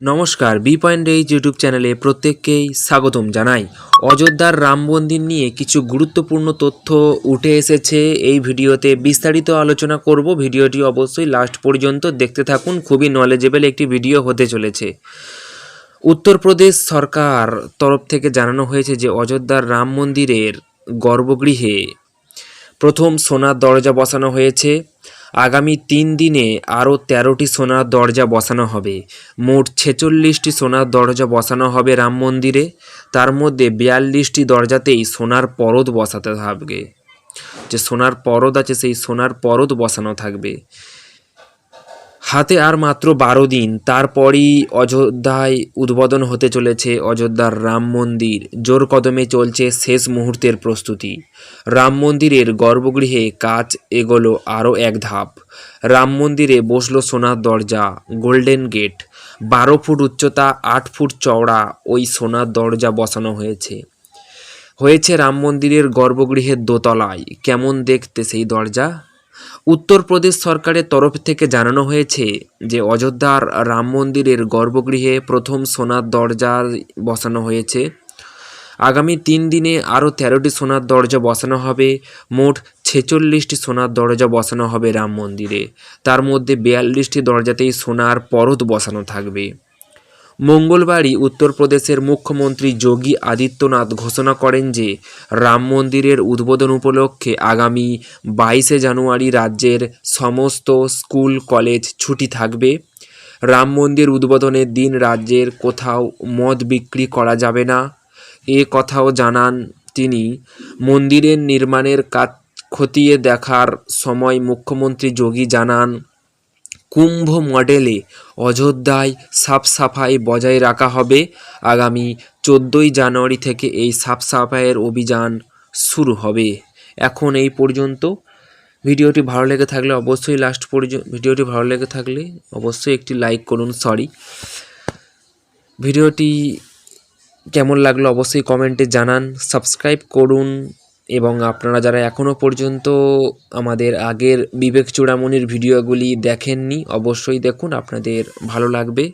নমস্কার, B point H YouTube চ্যানেলে প্রত্যেককেই স্বাগতম জানাই। অযোধ্যার রাম মন্দির নিয়ে কিছু গুরুত্বপূর্ণ তথ্য উঠে এসেছে। এই ভিডিওতে বিস্তারিত আলোচনা করব। ভিডিওটি অবশ্যই লাস্ট পর্যন্ত দেখতে থাকুন। খুবই নলেজেবল একটি ভিডিও হতে চলেছে। উত্তরপ্রদেশ সরকার তরফ থেকে জানানো হয়েছে যে, অযোধ্যার রাম মন্দিরের গর্ভগৃহে প্রথম সোনার দরজা বসানো হয়েছে। আগামী তিন দিনে আরও তেরোটি সোনার দরজা বসানো হবে। মোট ছেচল্লিশটি সোনার দরজা বসানো হবে রাম মন্দিরে। তার মধ্যে বিয়াল্লিশটি দরজাতেই সোনার পরদ বসাতে থাকবে। যে সোনার পরদ আছে, সেই সোনার পরদ বসানো থাকবে। হাতে আর মাত্র বারো দিন, তারপরই অযোধ্যায় উদ্বোধন হতে চলেছে অযোধ্যার রাম মন্দির। জোর কদমে চলছে শেষ মুহূর্তের প্রস্তুতি। রাম মন্দিরের গর্ভগৃহে কাজ এগোলো আরও এক ধাপ। রাম মন্দিরে বসল সোনার দরজা, গোল্ডেন গেট। বারো ফুট উচ্চতা, আট ফুট চওড়া ওই সোনার দরজা বসানো হয়েছে। হয়েছে রাম মন্দিরের গর্ভগৃহের দোতলায়। কেমন দেখতে সেই দরজা? উত্তরপ্রদেশ সরকারের তরফ থেকে জানানো হয়েছে যে অযোধ্যার রাম মন্দিরের গর্ভগৃহে প্রথম সোনার দরজা বসানো হয়েছে। আগামী তিন দিনে আরও তেরোটি সোনার দরজা বসানো হবে। মোট ছেচল্লিশটি সোনার দরজা বসানো হবে রাম মন্দিরে। তার মধ্যে বিয়াল্লিশটি দরজাতেই সোনার পরত বসানো থাকবে। মঙ্গলবারই উত্তরপ্রদেশের মুখ্যমন্ত্রী যোগী আদিত্যনাথ ঘোষণা করেন যে, রাম মন্দিরের উদ্বোধন উপলক্ষে আগামী বাইশে জানুয়ারি রাজ্যের সমস্ত স্কুল, কলেজ ছুটি থাকবে। রাম মন্দির উদ্বোধনের দিন রাজ্যের কোথাও মদ বিক্রি করা যাবে না। এ কথাও জানান তিনি। মন্দিরের নির্মাণের কাজ খতিয়ে দেখার সময় মুখ্যমন্ত্রী যোগী জানান কুম্ভ মডেলে অযোধ্যায় সাফ সাফাই বজায় রাখা হবে। আগামী চোদ্দোই জানুয়ারি থেকে এই সাফ সাফাইয়ের অভিযান শুরু হবে। এখন এই পর্যন্ত। ভিডিওটি ভালো লেগে থাকলে অবশ্যই লাস্ট পর্যন্ত ভিডিওটি ভালো লেগে থাকলে অবশ্যই একটি লাইক করুন সরি ভিডিওটি কেমন লাগল অবশ্যই কমেন্টে জানান। সাবস্ক্রাইব করুন। এবং আপনারা যারা এখনও পর্যন্ত আমাদের আগের বিবেক চূড়ামণির ভিডিওগুলি দেখেননি, অবশ্যই দেখুন, আপনাদের ভালো লাগবে।